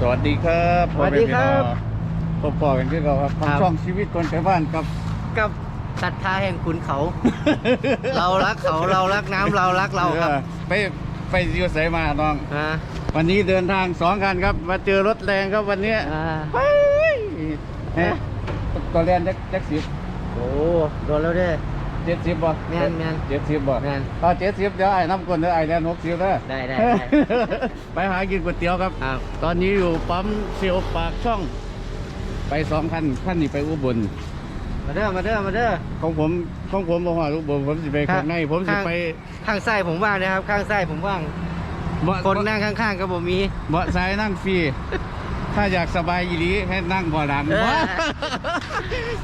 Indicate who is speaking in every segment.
Speaker 1: สวัสดีครับ
Speaker 2: สวัสดีครับ
Speaker 1: พบปอกันคือเราครับ
Speaker 2: ครั
Speaker 1: ทาง
Speaker 2: บ
Speaker 1: ช่องชีวิตคนชาวบ้านกับ
Speaker 2: กับศรัทธาแห่งขุนเขา เรารักเขาเรารักน้ำเรารักเราครับ
Speaker 1: ออไปไปยูไสมาน้อง
Speaker 2: อ่า
Speaker 1: วันนี้เดินทางสองคันครับ มาเจอรถแรงครับวันนี้
Speaker 2: อ่า
Speaker 1: ไปเฮ้ยตัวแรงจักจักสิบ
Speaker 2: โอ้โดนแล้วเด้อ
Speaker 1: เจ็ดสิบบ่
Speaker 2: แม่นแม่น
Speaker 1: เจ็ดสิบบ่
Speaker 2: แม่น
Speaker 1: เอาเจ็ดสิบเดี๋ยวไอ้น้ำก้นเดี๋ยวไอ้แลนหกสิบเด้อ
Speaker 2: ได้ได้ได้
Speaker 1: ไปหากินก๋วยเตี๋ยวครับ
Speaker 2: ครับ
Speaker 1: ตอนนี้อยู่ปั๊มเซียวปากช่อง ไปสองคันคันนี้ไปอุบล
Speaker 2: มาเด้อมาเด้อมาเด้อ
Speaker 1: ของผมของผมบอกว่าอุบลผมสิไป
Speaker 2: ครั
Speaker 1: ข้า
Speaker 2: บ
Speaker 1: งในผมสิ
Speaker 2: ข้าง
Speaker 1: ไป
Speaker 2: ข้างซ้ายผมว่างนะครับ ข้างซ้ายผมว่าง
Speaker 1: เบาะ
Speaker 2: คนนั่งข้างๆก็ผมมี
Speaker 1: เบาะซ้ายนั่งฟรี ถ้าอยากสบายอีหลีให้นั่งเบาะหลัง
Speaker 2: เออ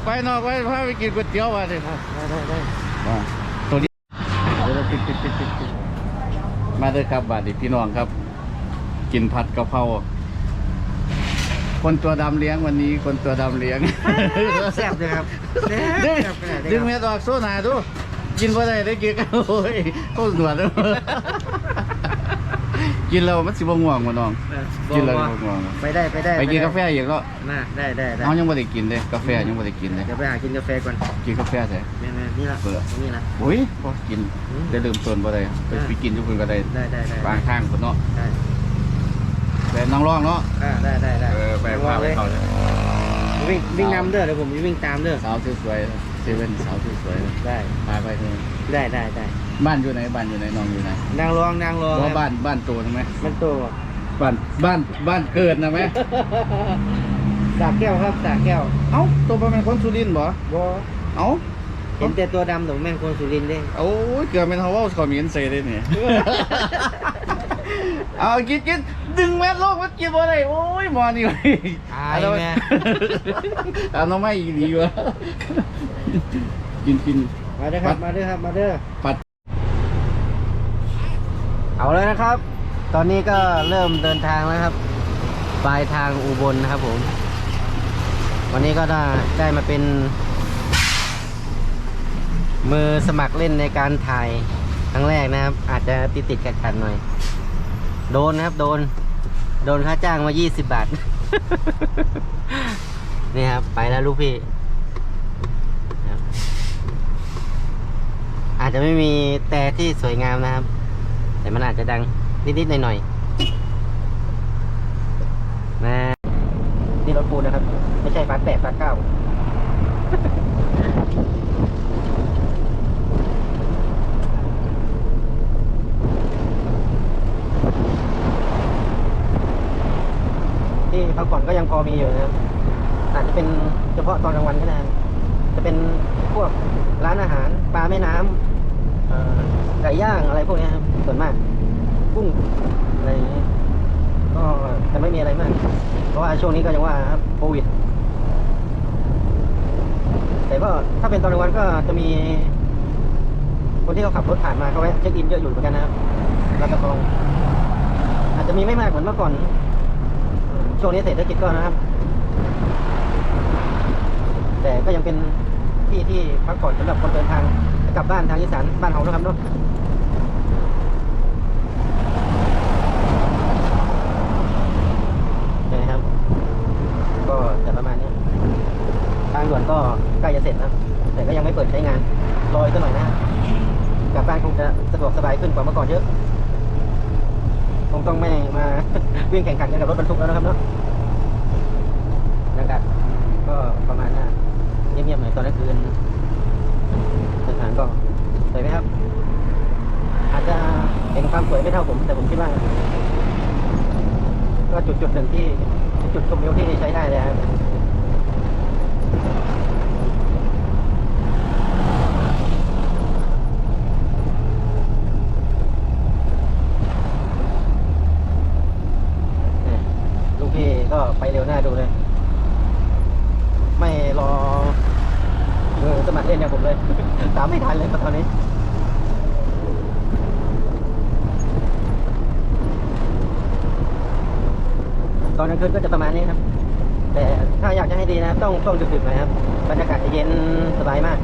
Speaker 1: ไปนอกไปพาไปกินก๋วยเตี๋ยวว่ะดิ
Speaker 2: ได้ได้ได้
Speaker 1: ว่าตัวนี้เดี๋ยวเราปิดปิดปิดปิดปิดมาเด้อครับบาดนีพี่น้องครับ กินผัดกะเพราคนตัวดำเลี้ยงวันนี้ คนตัวดำเลี้ยง
Speaker 2: แซ่บเลยครับแซ่บ
Speaker 1: ดึง
Speaker 2: แซ่บขนาดนี้
Speaker 1: ดึง
Speaker 2: ค
Speaker 1: เม็
Speaker 2: รับ
Speaker 1: ดออกโซนาดูกินว่าได้ได้กินโอ้ยโคตรหนวดเลย กินแล้วมันสิบ่ง่วงมาน้อง
Speaker 2: เออ
Speaker 1: กินแล้ว
Speaker 2: บ่
Speaker 1: บ่ง่วง
Speaker 2: ไปได้ไปได้
Speaker 1: ไปกิน
Speaker 2: ด้
Speaker 1: กาแฟอีกแล้ว
Speaker 2: มาได้ได้ได้
Speaker 1: เอายังบ่ได้กินเลยกาแฟยังบ่ได้กินเลย
Speaker 2: เดี๋ยวไปหากินกาแฟก่อน
Speaker 1: กินกาแฟใช่
Speaker 2: แม่ๆนี่ละ
Speaker 1: เปิด
Speaker 2: นี่ละ
Speaker 1: โอ้ยบ่กิน
Speaker 2: อืม
Speaker 1: ได้ลืมตนบ่ได้ไป
Speaker 2: อ่า
Speaker 1: ไปกินทุกคนก็ได้
Speaker 2: ได้ได้ได้
Speaker 1: บางทางคนเนาะ
Speaker 2: ได้
Speaker 1: แต่น้องร้องเนาะ
Speaker 2: อ่าได้ได้ได้
Speaker 1: เออไปพาไปเขาเลย
Speaker 2: วิ่งวิ่งนำเด้อเดี๋ยวผมวิ่งตามเด้อ
Speaker 1: สาวสวยๆเซเว่นสาวสวย
Speaker 2: ได้
Speaker 1: ๆพาไปเถอะ
Speaker 2: ได้ได้ได้
Speaker 1: บ้านอยู่ไหนบ้านอยู่ไหนน้องอยู่ไหน
Speaker 2: นางรองนางรอง
Speaker 1: บ่บ้านบ้านโตใช่ไหม
Speaker 2: มันโต
Speaker 1: บ้านบ้านบ้านเกิดนะไหม
Speaker 2: สากแก้วครับสากแก้ว
Speaker 1: เอ้าตัวประมาณคนสุรินทร์บ่
Speaker 2: บอ
Speaker 1: เอ้า
Speaker 2: เห็นแต่ตัวดำแต่แม่งคนสุรินทร์เด้
Speaker 1: โอ้ยเกือบเป็นเฮาเว้าขอมีนใส่ได้เนี่ยเอากินกินดึงแม่โลกมันกินบ่ได้โอ้ยหมอนี่เว้ย
Speaker 2: อายแม่
Speaker 1: เอาน้องไม่อีกดีวะกินกิน
Speaker 2: มาเด้อครับมาเด้อครับมาเด้อ
Speaker 1: ปัด
Speaker 2: เอาเลยนะครับ ตอนนี้ก็เริ่มเดินทางแล้วครับปลายทางอุบลนะครับผม วันนี้ก็ได้ได้มาเป็น มือสมัครเล่นในการถ่ายครั้งแรกนะครับ อาจจะติดติดๆขัดๆหน่อย โดนนะครับ โดน โดนค่าจ้างมา 20 บาท นี่ครับ ไปแล้วลูกพี่อาจจะไม่มีแต่ที่สวยงามนะครับ แต่มันอาจจะดังนิดๆหน่อยๆนะนี่รถปูนนะครับ ไม่ใช่ฟาแปดฟาเก้าที่พักผ่อนก็ยังพอมีอยู่นะครับอาจจะเป็นเฉพาะตอนกลางวันก็ได้จะเป็นพวกร้านอาหารปลาแม่น้ำ ไก่ย่างอะไรพวกนี้ครับส่วนมากกุ้งอะไรอย่างนี้ก็จะไม่มีอะไรมาก เพราะว่าช่วงนี้ก็ยังว่าครับโควิด แต่ก็ถ้าเป็นตอนกลางวันก็จะมี คนที่เขาขับรถผ่านมาเขาแวะเช็คอินเยอะอยู่เหมือนกันนะครับแล้วก็องอาจจะมีไม่มากเหมือนเมื่อก่อน ช่วงนี้เศรษฐกิจก็นะครับ แต่ก็ยังเป็นที่ที่พักผ่อนสำหรับคนเดินทาง กลับบ้านทางอีสานบ้านเรานะครับเนาะใช่ไหมครับ ก็จะประมาณนี้ ทางด่วนก็ใกล้จะเสร็จแล้ว แต่ก็ยังไม่เปิดใช้งาน รออีกสักหน่อยนะกลับบ้านคงจะสะดวกสบายขึ้นกว่าเมื่อก่อนเยอะ คงต้องไม่มาวิ่งแข่งขันกันกับรถบรรทุกแล้วนะครับเนาะบรรยากาศก็ประมาณนั้นเงียบๆหน่อยตอนกลางคืน สถานก็สวยไหมครับ อาจจะเห็นความสวยไม่เท่าผม แต่ผมคิดว่าก็จุดจุดๆหนึ่งที่จุดชมวิวที่ใช้ได้เลยครับเนี่ยลูกพี่ก็ไปเร็วหน้าดูเลย ไม่ทันเลยตอนนี้ตอนกลางคืนก็จะประมาณนี้ครับ แต่ถ้าอยากจะให้ดีนะต้องต้องดึกๆหน่อยครับ บรรยากาศเย็นสบายมาก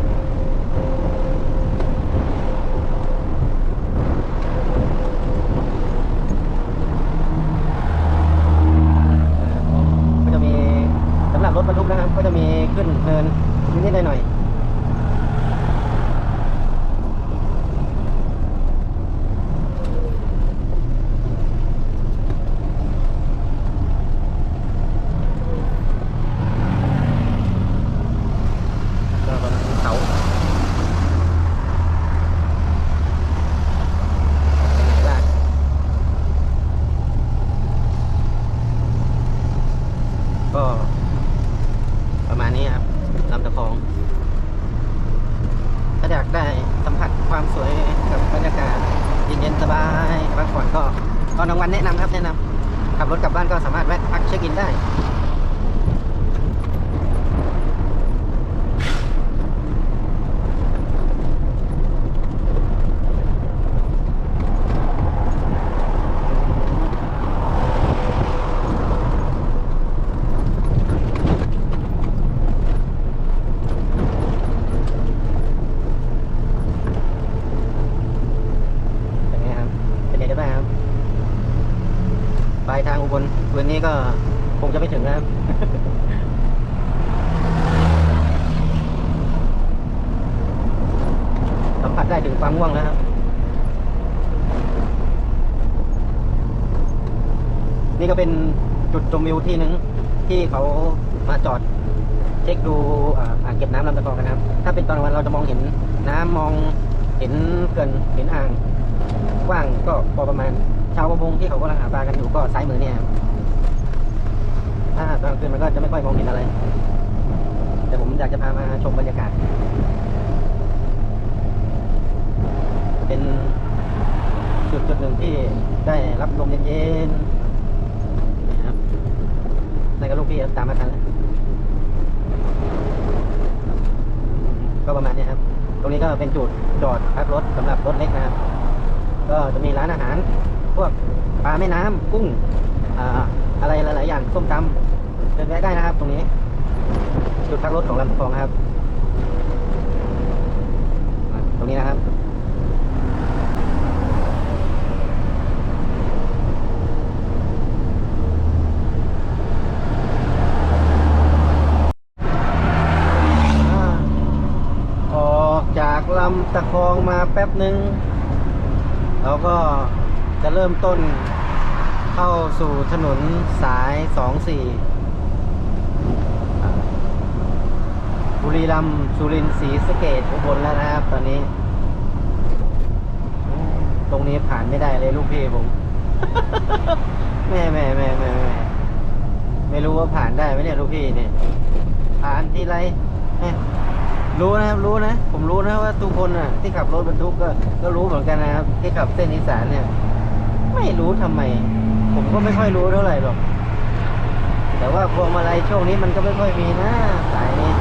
Speaker 2: ก็จะมีสำหรับรถบรรทุกนะครับ ก็จะมีขึ้นเนินนิดๆหน่อยๆ นี้ก็คงจะไม่ถึงนะครับสัมผัสได้ถึงความง่วงแล้วครับ นี่ก็เป็นจุดชมวิวที่หนึ่งที่เขามาจอด เช็คดูอ่างเก็บน้ำลำตะคองกันนะครับ ถ้าเป็นตอนกลางวันเราจะมองเห็นน้ำมองเห็นเกินเห็นอ่างกว้างก็พอประมาณชาวประมงที่เขากำลังหาปลากันอยู่ก็ซ้ายมือเนี่ย ถ้าตอนกลางคืนมันก็จะไม่ค่อยมองเห็นอะไร แต่ผมอยากจะพามาชมบรรยากาศ เป็นจุดจุดหนึ่งที่ได้รับลมเย็นๆนะครับในก็ลูกพี่ตามมาทันแล้วก็ประมาณนี้ครับ ตรงนี้ก็เป็นจุดจอดพักรถสำหรับรถเล็กนะครับ ก็จะมีร้านอาหาร พวกปลาแม่น้ำกุ้งออะไรหลาย ๆ อย่างส้มตำ เดินแไปได้นะครับ ตรงนี้จุดพักรถของลำคลองครับ ตรงนี้นะครับลำตะคองมาแป๊บหนึ่งเราก็จะเริ่มต้นเข้าสู่ถนนสาย 24 บุรีรัมย์สุรินทร์ศรีสะเกดอุบลแล้วนะครับ ตอนนี้ ตรงนี้ผ่านไม่ได้เลยลูกพี่ผม แม่แม่แม่แม่แม่ไม่รู้ว่าผ่านได้ไหมเนี่ยลูกพี่เนี่ย ผ่านที่ไรรู้นะครับรู้นะ ผมรู้นะว่าทุกคนอะ ที่ขับรถบรรทุกก็ก็รู้เหมือนกันนะครับ ที่ขับเส้นอีสานเนี่ย ไม่รู้ทำไม ผมก็ไม่ค่อยรู้เท่าไหร่หรอกแต่ว่าพวงมาลัยช่วงนี้มันก็ไม่ค่อยมีนะสายนี้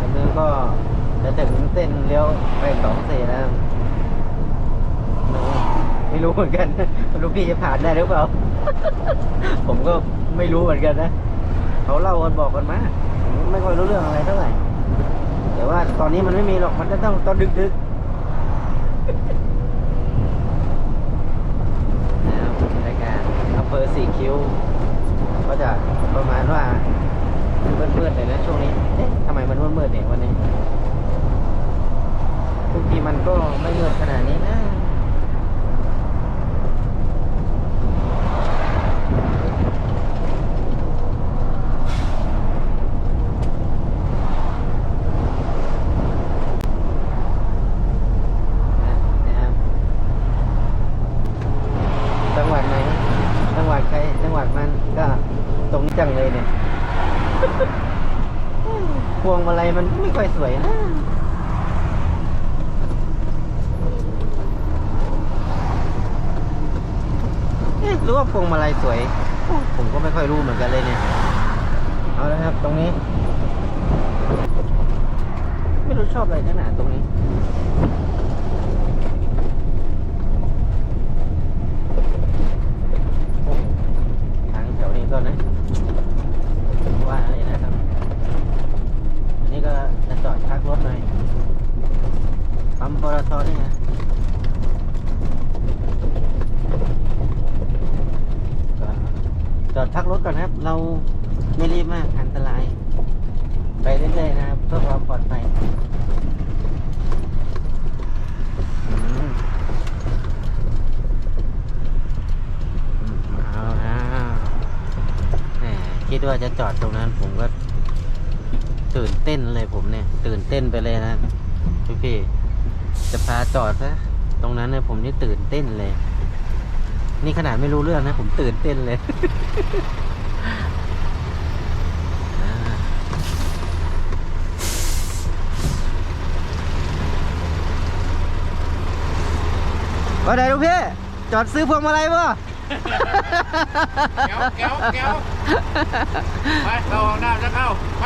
Speaker 2: อันนี้ ก็จะถึงเส้นเลี้ยวไปสองเสนะครับไม่รู้เหมือนกันรู้พี่จะผ่านได้หรือเปล่า ผมก็ไม่รู้เหมือนกันนะเขาเล่ากันบอกกันมาผมไม่ค่อยรู้เรื่องอะไรเท่าไหร่แต่ว่าตอนนี้มันไม่มีหรอกมันจะต้องตอนดึกดึกๆนะครับรายการอำเภอสี่คิ้วก็จะ เนี่ยวันนี้ ทุกทีมันก็ไม่มืดขนาดนี้นะ นะครับจังหวัดไหน จังหวัดใคร จังหวัดมันก็ตรงนี้จังเลยเนี่ย พวงมาลัยมันไม่ค่อยสวยนะรู้ว่าพวงมาลัยสวย ผมก็ไม่ค่อยรู้เหมือนกันเลยเนี่ย เอาและครับตรงนี้ ไม่รู้ชอบอะไรขนาดตรงนี้โอ้โหทางแถวนี้ก็นะ ว่าเลยนะครับ อันนี้ก็จะจอดพักรถหน่อยปั๊มปตทนี่นะ จอดพักรถก่อนนะครับ เราไม่รีบมากอันตราย ไปเรื่อยๆนะครับเพื่อความปลอดภัยเอาแล้วแหมคิดว่าจะจอดตรงนั้นผมก็ตื่นเต้นเลยผมเนี่ย ตื่นเต้นไปเลยนะพี่พี่ๆจะพาจอดซะตรงนั้นเนี่ยผมนี่ตื่นเต้นเลย นี่ขนาดไม่รู้เรื่องนะ ผมตื่นเต้นเลย ว่าไงลูกพี่จอดซื้อพวงมาลัยป่ะ
Speaker 1: แก้วแก้วแก้วไปเราห้องน้าจะเข้าไป